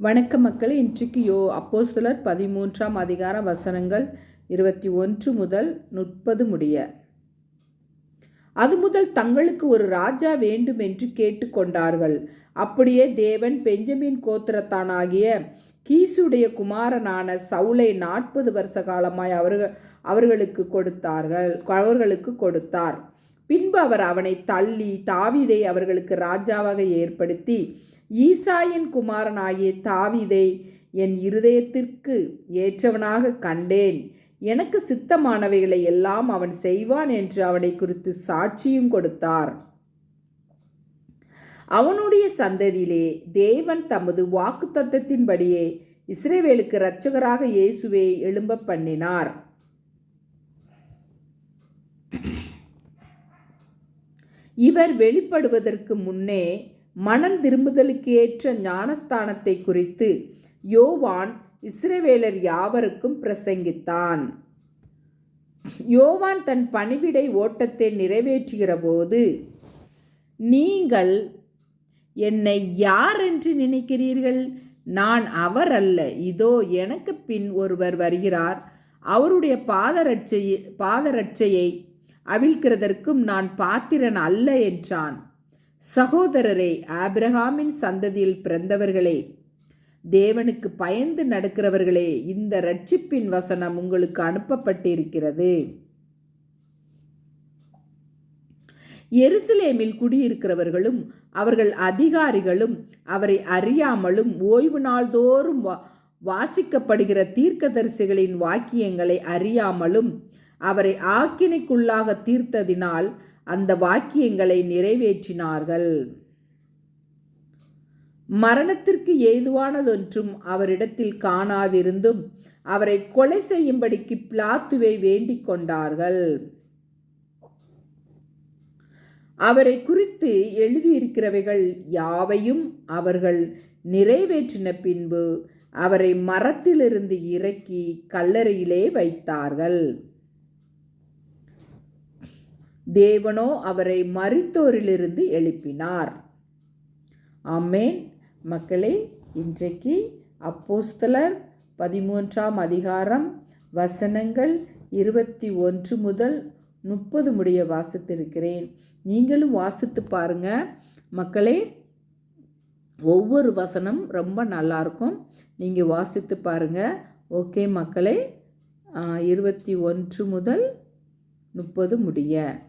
வணக்க மக்கள் இன்றைக்கு யோ அப்போஸ்தலர் பதிமூன்றாம் அதிகார வசனங்கள் இருபத்தி ஒன்று முதல் முப்பது முடிய. அது முதல் தங்களுக்கு ஒரு ராஜா வேண்டும் என்று கேட்டுக்கொண்டார்கள். அப்படியே தேவன் பெஞ்சமின் கோத்திரத்தானாகிய கீசுடைய குமாரனான சவுளை நாற்பது வருஷ காலமாய் அவர்கள் அவர்களுக்கு கொடுத்தார்கள் அவர்களுக்கு கொடுத்தார். பின்பு அவர் அவனை தள்ளி தாவீதை அவர்களுக்கு ராஜாவாக ஏற்படுத்தி ஈசாயின் குமாரனாகிய தாவிதை என் இருதயத்திற்கு ஏற்றவனாக கண்டேன். எனக்கு சித்தமானவைகளை எல்லாம் அவன் செய்வான் என்று அவனை குறித்து சாட்சியும் கொடுத்தார். அவனுடைய சந்ததியிலே தேவன் தமது வாக்குத்தத்தத்தின்படியே இஸ்ரேவேலுக்கு இரட்சகராக இயேசுவை எழும்ப பண்ணினார். இவர் வெளிப்படுவதற்கு முன்னே மனம் திரும்புதலுக்கு ஏற்ற ஞானஸ்தானத்தை குறித்து யோவான் இஸ்ரவேலர் யாவருக்கும் பிரசங்கித்தான். யோவான் தன் பணிவிடை ஓட்டத்தை நிறைவேற்றுகிற போது நீங்கள் என்னை யார் என்று நினைக்கிறீர்கள்? நான் அவர் அல்ல. இதோ எனக்கு பின் ஒருவர் வருகிறார். அவருடைய பாதரட்சையை பாதரட்சையை அவிழ்க்கிறதற்கும் நான் பாத்திரன் அல்ல என்றான். சகோதரரே ஆபிரகாமின் சந்ததியில் பிறந்தவர்களே தேவனுக்கு பயந்து நடக்கிறவர்களே இந்த ரட்சிப்பின் வசனம் உங்களுக்கு அனுப்பப்பட்டிருக்கிறது. எருசலேமில் குடியிருக்கிறவர்களும் அவர்கள் அதிகாரிகளும் அவரை அறியாமலும் ஓய்வு நாள்தோறும் வா வாசிக்கப்படுகிற தீர்க்கதரிசிகளின் வாக்கியங்களை அறியாமலும் அவரை ஆக்கினைக்குள்ளாக தீர்த்ததினால் அந்த வாக்கியங்களை நிறைவேற்றினார்கள். மரணத்திற்கு ஏதுவானதொன்றும் அவரிடத்தில் காணாதிருந்தும் அவரை கொலை செய்யும்படிக்கு பிளாத்துவை வேண்டிக் கொண்டார்கள். அவரை குறித்து எழுதியிருக்கிறவைகள் யாவையும் அவர்கள் நிறைவேற்றின பின்பு அவரை மரத்திலிருந்து இறக்கி கல்லறையிலே வைத்தார்கள். தேவனோ அவரை மறித்தோரிலிருந்து எழுப்பினார். ஆமேன். மக்களே இன்றைக்கு அப்போஸ்தலர் பதிமூன்றாம் அதிகாரம் வசனங்கள் இருபத்தி ஒன்று முதல் முப்பது முடிய வாசித்திருக்கிறேன். நீங்களும் வாசித்து பாருங்க. மக்களே ஒவ்வொரு வசனம் ரொம்ப நல்லாயிருக்கும் நீங்கள் வாசித்து பாருங்கள் ஓகே மக்களே இருபத்தி ஒன்று முதல் முப்பது முடிய.